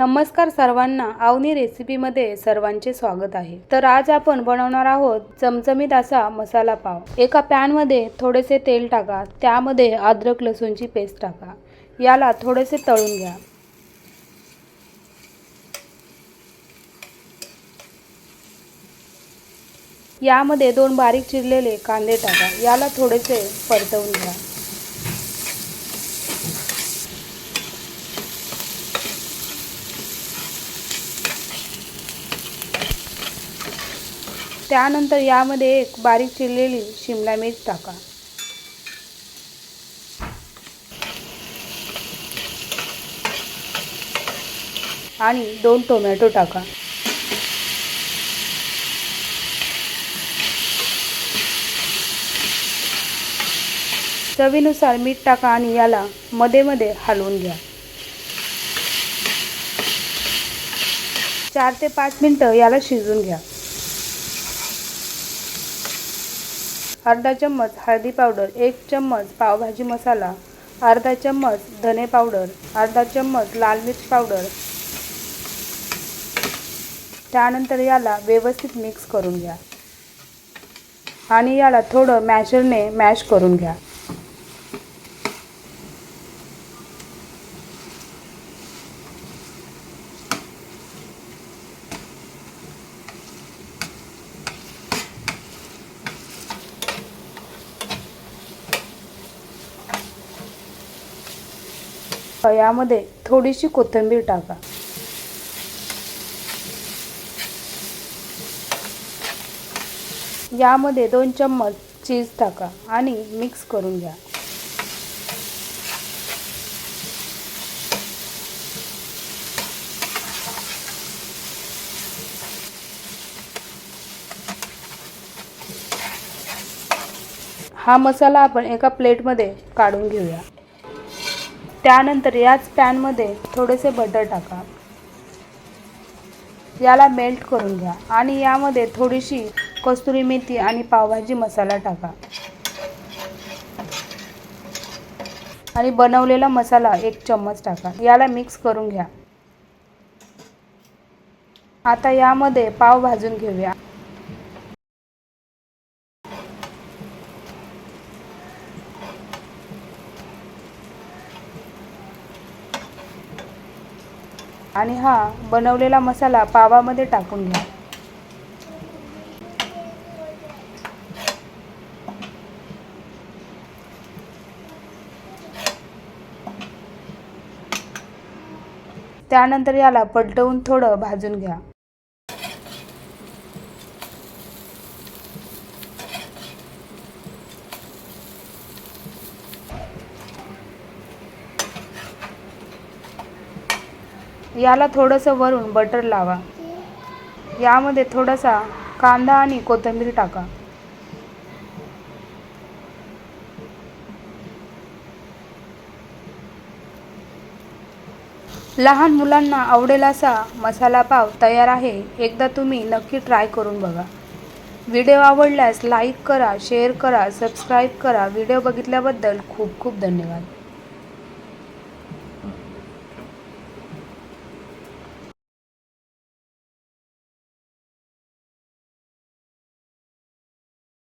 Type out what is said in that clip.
नमस्कार सर्वांना आवनी रेसिपीमध्ये सर्वांचे स्वागत आहे. तर आज आपण बनवणार आहोत चमचमीत असा मसाला पाव. एका पॅनमध्ये थोडेसे तेल टाका त्यामध्ये अद्रक लसूणची पेस्ट टाका. याला थोडेसे तळून घ्या. यामध्ये दोन बारीक चिरलेले कांदे टाका. याला थोडेसे परतवून घ्या. त्यानंतर यामध्ये एक बारीक चिरलेली शिमला मिर्च टाका. आणि दोन टोमॅटो टाका. चवीनुसार मीठ टाका आणि याला मध्ये मध्ये हलवून घ्या. चार ते पाच मिनटं याला शिजवून घ्या. अर्धा चम्मच हळदी पावडर एक चम्मच पावभाजी मसाला अर्धा चम्मच धने पावडर अर्धा चम्मच लाल मिर्च पावडर. त्यानंतर याला व्यवस्थित मिक्स करून घ्या. आणि याला थोडं मॅशरने मॅश करून घ्या. यामध्ये थोडीशी कोथिंबीर टाका. यामध्ये दोन चम्मच चीज टाका आणि मिक्स करून घ्या. हा मसाला आपण एका प्लेटमध्ये काढून घेऊया. त्यानंतर याच पॅनमध्ये थोडेसे बटर टाका. याला मेल्ट करून घ्या आणि यामध्ये थोडीशी कस्तुरी मेथी आणि पावभाजी मसाला टाका. आणि बनवलेला मसाला एक चम्मच टाका. याला मिक्स करून घ्या. आता यामध्ये पाव भाजून घेऊया. आणि हा बनवलेला मसाला पावामध्ये टाकून घ्या. त्यानंतर याला पलटवून थोडं भाजून घ्या. याला थोडंसं वरून बटर लावा. यामध्ये थोडासा कांदा आणि कोथिंबीर टाका. लहान मुलांना आवडेल असा मसाला पाव तयार आहे एकदा तुम्ही नक्की ट्राय करून बघा. व्हिडिओ आवडल्यास लाईक करा शेअर करा सबस्क्राईब करा. व्हिडिओ बघितल्याबद्दल खूप खूप धन्यवाद.